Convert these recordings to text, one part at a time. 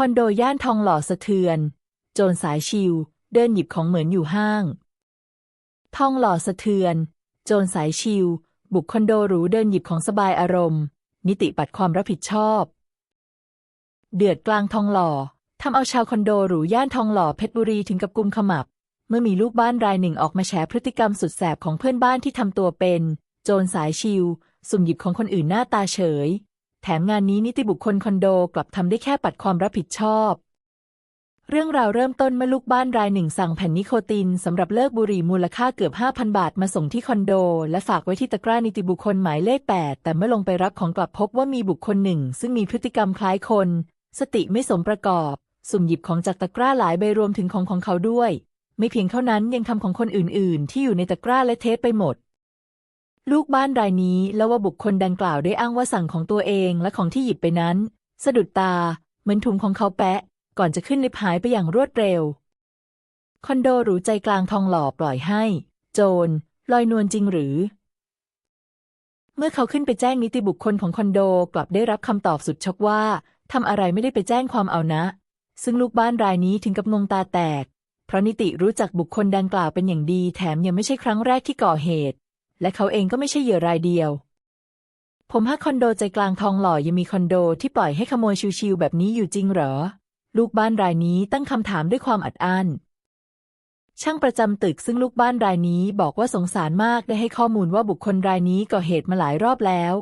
คอนโดย่านทองหล่อสะเทือน โจรสายชิว เดินหยิบของเหมือนอยู่ห้าง ทองหล่อสะเทือน โจรสายชิว บุกคอนโดหรูเดินหยิบของสบายอารมณ์ นิติปัดความรับผิดชอบ เดือดกลางทองหล่อทำเอาชาวคอนโดหรูย่านทองหล่อเพชรบุรีถึงกับกุมขมับ เมื่อมีลูกบ้านรายหนึ่งออกมาแฉพฤติกรรมสุดแสบของเพื่อนบ้านที่ทำตัวเป็น โจรสายชิว สุ่มหยิบของคนอื่นหน้าตาเฉย แถมงานนี้นิติบุคคลคอนโดกลับทำได้แค่ปัดความรับผิดชอบ เรื่องราวเริ่มต้นเมื่อลูกบ้านรายหนึ่งสั่งแผ่นนิโคตินสำหรับเลิกบุหรี่มูลค่าเกือบ 5,000 บาทมาส่งที่คอนโด และฝากไว้ที่ตะกร้านิติบุคคลหมายเลข 8 แต่เมื่อลงไปรับของกลับพบว่ามีบุคคลหนึ่ง ซึ่งมีพฤติกรรมคล้ายคน สติไม่สมประกอบ สุ่มหยิบของจากตะกร้าหลายใบรวมถึงของของเขาด้วย ไม่เพียงเท่านั้นยังทำของคนอื่น ๆ ที่อยู่ในตะกร้าและเทปไปหมด ลูกบ้านรายนี้แล้วว่าบุคคลดังกล่าวได้อ้างว่าสั่งของตัวเองและของที่หยิบไปนั้น สะดุดตา เหมือนถุงของเขาแปะ ก่อนจะขึ้นลิฟต์หายไปอย่างรวดเร็ว คอนโดหรูใจกลางทองหล่อปล่อยให้ โจรลอยนวลจริงหรือ เมื่อเขาขึ้นไปแจ้งนิติบุคคลของคอนโดกลับได้รับคำตอบสุดช็อกว่าทำอะไรไม่ได้ไปแจ้งความเอานะ ซึ่งลูกบ้านรายนี้ถึงกับงงตาแตก เพราะนิติรู้จักบุคคลดังกล่าวเป็นอย่างดีแถมยังไม่ใช่ครั้งแรกที่ก่อเหตุ และเขาเองก็ไม่ใช่เหยื่อรายเดียว ผมฮักคอนโดใจกลางทองหล่อยังมีคอนโดที่ปล่อยให้ขโมยชิวๆแบบนี้อยู่จริงเหรอ ลูกบ้านรายนี้ตั้งคำถามด้วยความอัดอั้นช่างประจำตึกซึ่งลูกบ้านรายนี้บอกว่าสงสารมากได้ให้ข้อมูลว่าบุคคลรายนี้ก่อเหตุมาหลายรอบแล้ว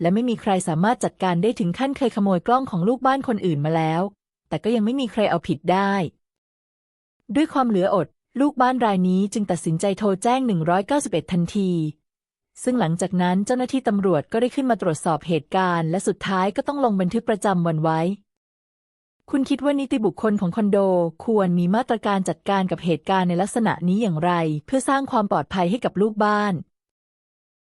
และไม่มีใครสามารถจัดการได้ถึงขั้นเคยขโมยกล้องของลูกบ้านคนอื่นมาแล้ว แต่ก็ยังไม่มีใครเอาผิดได้ ด้วยความเหลืออด ลูกบ้านรายนี้จึงตัดสินใจโทรแจ้ง 191 ทันที ซึ่งหลังจากนั้นเจ้าหน้าที่ตำรวจก็ได้ขึ้นมาตรวจสอบเหตุการณ์ และสุดท้ายก็ต้องลงบันทึกประจำวันไว้ คุณคิดว่านิติบุคคลของคอนโด ควรมีมาตรการจัดการกับเหตุการณ์ในลักษณะนี้อย่างไร เพื่อสร้างความปลอดภัยให้กับลูกบ้าน